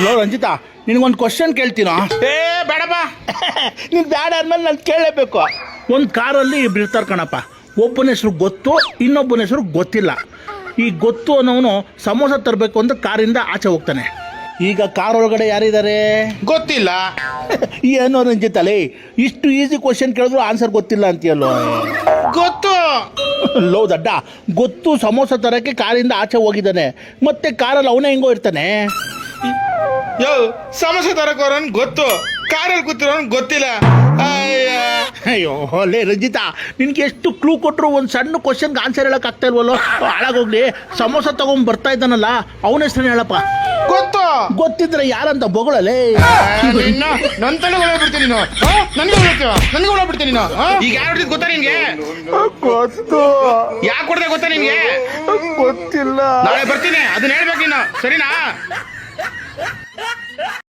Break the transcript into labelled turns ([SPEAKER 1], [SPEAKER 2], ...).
[SPEAKER 1] Hello Ranjita. ನಿನಗೊಂದು question ಕೇಳ್ತೀನೋ?
[SPEAKER 2] ಏ ಬೇಡಪ್ಪ.
[SPEAKER 1] ನೀನು ಬೇಡ ಅಂದಮೇಲೆ ನಾನು ಕೇಳಲೇಬೇಕು. ಒಂದು ಕಾರಲ್ಲಿ ಇಬ್ರು ಇರ್ತಾರೆ ಕಣಪ್ಪ. ಒಬ್ಬನ ಹೆಸರು ಗೊತ್ತು ಇನ್ನೊಬ್ಬನ ಹೆಸರು ಗೊತ್ತಿಲ್ಲ. ಈ ಗೊತ್ತು ಅನ್ನೋನು ಸಮೋಸ ತರಬೇಕು ಅಂತ ಕಾರಿಂದ ಆಚೆ ಹೋಗ್ತಾನೆ. ಈಗ ಕಾರ್ ಒಳಗಡೆ ಯಾರಿದ್ದಾರೆ?
[SPEAKER 2] ಗೊತ್ತಿಲ್ಲ.
[SPEAKER 1] ಏನೋ ರಂಜಿತಲೇ ಇಷ್ಟು ಈಸಿ ಕ್ವಶನ್ ಕೇಳಿದ್ರು ಆನ್ಸರ್ ಗೊತ್ತಿಲ್ಲ ಅಂತೀಯಲ್ಲೋ?
[SPEAKER 2] ಗೊತ್ತು.
[SPEAKER 1] ಲೋ ದಡ್ಡ. ಗೊತ್ತು ಸಮೋಸ ತರಕ್ಕೆ ಕಾರಿಂದ ಆಚೆ ಹೋಗಿದ್ದಾನೆ. ಮತ್ತೆ ಕಾರಲ್ಲಿ ಅವನೇ ಹೆಂಗೋ ಇರ್ತಾನೆ.
[SPEAKER 2] ಯೋ ಸಮಸ್ಯೆ ತರಕೋರನ್ ಗೊತ್ತು? ಕಾರಲ್ಲಿ ಕೂತಿರೋನ್ ಗೊತ್ತಿಲ್ಲ. ಅಯ್ಯ.
[SPEAKER 1] ಅಯ್ಯೋ ಲೇ ರಂಜಿತಾ ನಿನ್ಗೆ ಎಷ್ಟು ಕ್ಲೂ ಕೊಟ್ಟರು ಒಂದು ಸಣ್ಣ ಕ್ವಶನ್ಗೆ ಆನ್ಸರ್ ಹೇಳಕ್ ಆಗ್ತಾ ಇಲ್ವಲ್ಲೋ? ಹಾಳಾಗೋಗ್ಲಿ ಸಮೋಸ ತಗೊಂಡ್ ಬರ್ತಾ ಇದ್ದಾನಲ್ಲ ಅವನ ಹೆಸರು ಹೇಳಪ್ಪ.
[SPEAKER 2] ಗೊತ್ತು.
[SPEAKER 1] ಗೊತ್ತಿದ್ರೆ ಯಾರಂತ ಬೊಗಳಲೇ
[SPEAKER 2] ನಿನ್ನ ನನ್ ತಲೆ ಬಿಡ್ತೀನಿ ನೀನು? ನನ್ಗೆ ನನಗೆ ಬಿಡ್ತೀನಿ ನೀನು? ಈಗ ಯಾರು ಗೊತ್ತಾ ನಿನ್ಗೆ?
[SPEAKER 1] ಗೊತ್ತು.
[SPEAKER 2] ಯಾಕೆ ಕೊಡ್ದೆ ಗೊತ್ತಾ ನಿನ್ಗೆ?
[SPEAKER 1] ಗೊತ್ತಿಲ್ಲ.
[SPEAKER 2] ನಾಳೆ ಬರ್ತೀನಿ ಅದನ್ನ ಹೇಳ್ಬೇಕು ನೀನು. ಸರಿನಾ?